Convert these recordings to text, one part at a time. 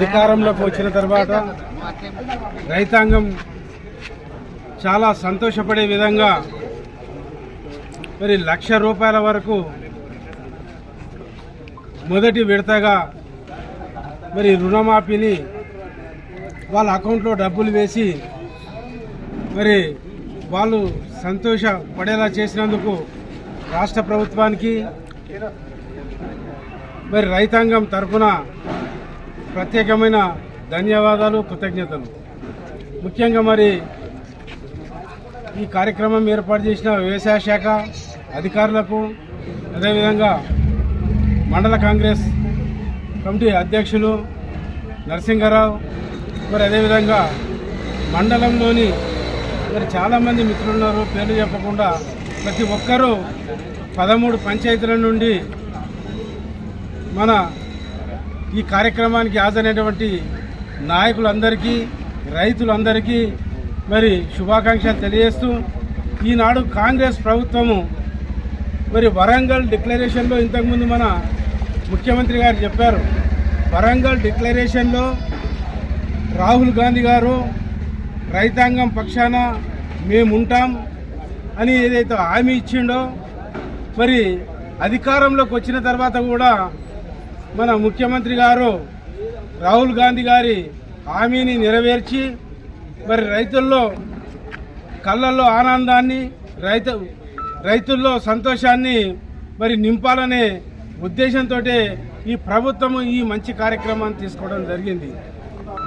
అధికారంలోకి వచ్చిన తర్వాత రైతాంగం చాలా సంతోషపడే విధంగా మరి లక్ష రూపాయల వరకు మొదటి విడతగా మరి రుణమాఫీని వాళ్ళ అకౌంట్లో డబ్బులు వేసి మరి వాళ్ళు సంతోషపడేలా చేసినందుకు రాష్ట్ర ప్రభుత్వానికి మరి రైతాంగం తరఫున ప్రత్యేకమైన ధన్యవాదాలు కృతజ్ఞతలు. ముఖ్యంగా మరి ఈ కార్యక్రమం ఏర్పాటు చేసిన వ్యవసాయ శాఖ అధికారులకు అదేవిధంగా మండల కాంగ్రెస్ కమిటీ అధ్యక్షులు నరసింహారావు మరి అదేవిధంగా మండలంలోని మరి చాలామంది మిత్రులు ఉన్నారు పేర్లు చెప్పకుండా ప్రతి ఒక్కరూ పదమూడు పంచాయతీల నుండి మన ఈ కార్యక్రమానికి హాజరైనటువంటి నాయకులందరికీ రైతులందరికీ మరి శుభాకాంక్షలు తెలియజేస్తూ ఈనాడు కాంగ్రెస్ ప్రభుత్వము మరి వరంగల్ డిక్లరేషన్లో ఇంతకుముందు మన ముఖ్యమంత్రి గారు చెప్పారు. వరంగల్ డిక్లరేషన్లో రాహుల్ గాంధీ గారు రైతాంగం పక్షాన మేముంటాం అని ఏదైతే హామీ ఇచ్చిండో మరి అధికారంలోకి వచ్చిన తర్వాత కూడా మన ముఖ్యమంత్రి గారు రాహుల్ గాంధీ గారి హామీని నెరవేర్చి మరి రైతుల్లో కళ్ళల్లో ఆనందాన్ని రైతు రైతుల్లో సంతోషాన్ని మరి నింపాలనే ఉద్దేశంతో ఈ ప్రభుత్వం ఈ మంచి కార్యక్రమాన్ని తీసుకోవడం జరిగింది.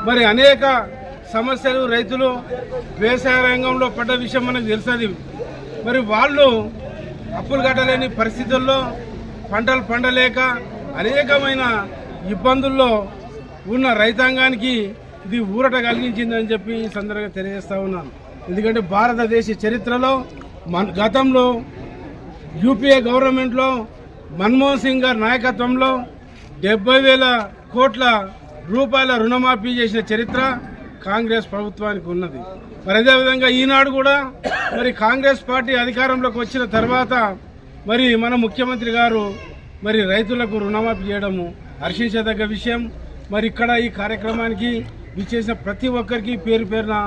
మరి అనేక సమస్యలు రైతులు వ్యవసాయ రంగంలో పడ్డ విషయం మనకు తెలుస్తుంది మరి వాళ్ళు అప్పులు కట్టలేని పరిస్థితుల్లో పంటలు పండలేక అనేకమైన ఇబ్బందుల్లో ఉన్న రైతాంగానికి ఇది ఊరట కలిగించిందని చెప్పి ఈ సందర్భంగా తెలియజేస్తా ఉన్నాను. ఎందుకంటే భారతదేశ చరిత్రలో మన గతంలో యూపీఏ గవర్నమెంట్లో మన్మోహన్ సింగ్ గారి నాయకత్వంలో డెబ్బై వేల కోట్ల రూపాయల రుణమాఫీ చేసిన చరిత్ర కాంగ్రెస్ ప్రభుత్వానికి ఉన్నది. మరి అదేవిధంగా ఈనాడు కూడా మరి కాంగ్రెస్ పార్టీ అధికారంలోకి వచ్చిన తర్వాత మరి మన ముఖ్యమంత్రి గారు మరి రైతులకు రుణమాఫీ చేయడము హర్షించదగ్గ విషయం. మరి ఇక్కడ ఈ కార్యక్రమానికి విచ్చేసిన ప్రతి ఒక్కరికి పేరు పేరున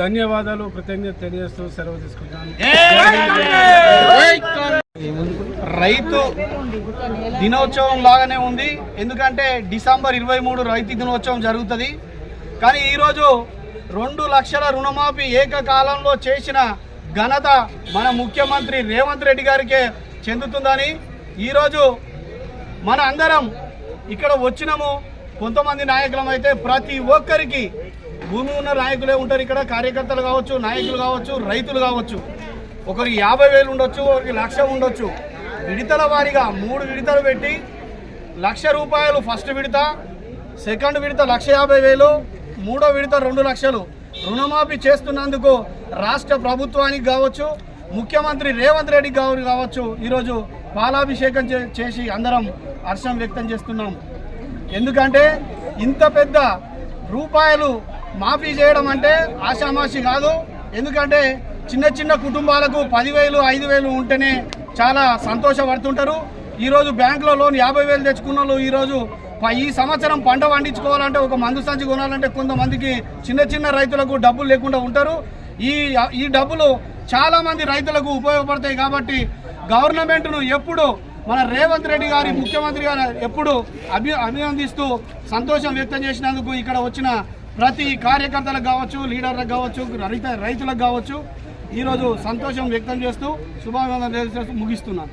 ధన్యవాదాలు కృతజ్ఞత తెలియజేస్తూ సెలవు తీసుకుంటాను రైతు దినోత్సవం లాగానే ఉంది. ఎందుకంటే డిసెంబర్ ఇరవై మూడు రైతు దినోత్సవం జరుగుతుంది. కానీ ఈరోజు రెండు లక్షల రుణమాఫీ ఏకకాలంలో చేసిన ఘనత మన ముఖ్యమంత్రి రేవంత్ రెడ్డి గారికే చెందుతుందని ఈరోజు మన అందరం ఇక్కడ వచ్చినాము. కొంతమంది నాయకులం అయితే ప్రతి ఒక్కరికి భూమి ఉన్న నాయకులే ఉంటారు ఇక్కడ. కార్యకర్తలు కావచ్చు నాయకులు కావచ్చు రైతులు కావచ్చు. ఒకరికి యాభై వేలు ఉండొచ్చు ఒకరికి లక్ష ఉండొచ్చు. విడతల వారీగా మూడు విడతలు పెట్టి లక్ష రూపాయలు ఫస్ట్ విడత సెకండ్ విడత లక్ష యాభై వేలు మూడో విడత రెండు లక్షలు. రుణమాఫీ చేస్తున్నందుకు రాష్ట్ర ప్రభుత్వానికి కావచ్చు ముఖ్యమంత్రి రేవంత్ రెడ్డి గారు కావచ్చు. ఈరోజు పాలాభిషేకం చే- చేసి అందరం హర్షం వ్యక్తం చేస్తున్నాం. ఎందుకంటే ఇంత పెద్ద రూపాయలు మాఫీ చేయడం అంటే ఆషామాషి కాదు. ఎందుకంటే చిన్న చిన్న కుటుంబాలకు పదివేలు ఐదు వేలు ఉంటేనే చాలా సంతోషపడుతుంటారు. ఈరోజు బ్యాంకులో లోన్ యాభై వేలు తెచ్చుకున్న వాళ్ళు ఈరోజు ఈ సంవత్సరం పంట పండించుకోవాలంటే ఒక మందు సంచి కొనాలంటే కొంతమందికి చిన్న చిన్న రైతులకు డబ్బులు లేకుండా ఉంటారు. ఈ ఈ డబ్బులు చాలామంది రైతులకు ఉపయోగపడతాయి కాబట్టి గవర్నమెంట్ను ఎప్పుడు మన రేవంత్ రెడ్డి గారి ముఖ్యమంత్రి గారు ఎప్పుడు అభి అభినందిస్తూ సంతోషం వ్యక్తం చేసినందుకు ఇక్కడ వచ్చిన ప్రతి కార్యకర్తలకు కావచ్చు లీడర్లకు కావచ్చు రైత రైతులకు కావచ్చు ఈరోజు సంతోషం వ్యక్తం చేస్తూ శుభాకాంక్షలు తెలియజేస్తూ ముగిస్తున్నాను.